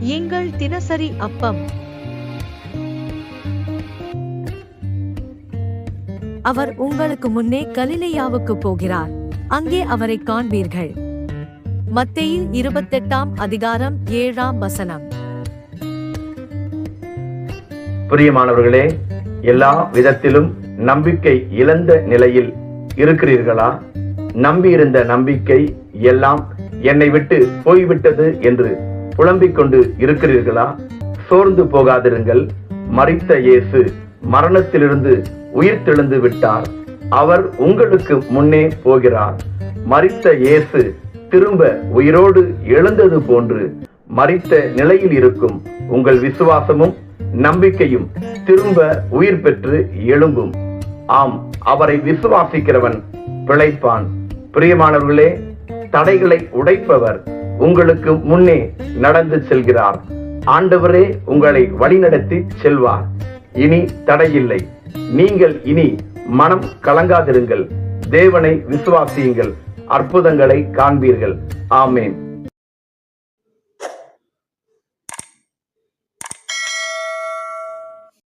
எங்கள் தினசரி அப்பம். அவர் உங்களுக்கு முன்னே கலிலையாவுக்கு போகிறார். அங்கே அவரை காண்பீர்கள். மத்தையில் இருபத்தெட்டாம் அதிகாரம் ஏழாம் வசனம். பிரியமானவர்களே எல்லா விதத்திலும் நம்பிக்கை இழந்த நிலையில் இருக்கிறீர்களா? நம்பியிருந்த நம்பிக்கை எல்லாம் என்னை விட்டு போய்விட்டது என்று புலம்பிக் கொண்டு இருக்கிறீர்களா? சோர்ந்து போகாதிருங்கள். மறித்த இயேசு மரணத்திலிருந்து உயிர் தெழுந்து விட்டார். அவர் உங்களுக்கு முன்னே போகிறார். மறித்த இயேசு திரும்ப உயிரோடு எழுந்தது போன்று மறித்த நிலையில் இருக்கும் உங்கள் விசுவாசமும் நம்பிக்கையும் திரும்ப உயிர் பெற்று எழும்பும். ஆம் அவரை விசுவாசிக்கிறவன் பிழைப்பான். பிரியமானவர்களே தடைகளை உடைப்பவர் உங்களுக்கு முன்னே நடந்து செல்கிறார். ஆண்டவரே உங்களை வழிநடத்தி செல்வார். இனி தடையில்லை. நீங்கள் இனி மனம் கலங்காதிருங்கள். தேவனை விசுவாசியுங்கள். அற்புதங்களை காண்பீர்கள். ஆமேன்.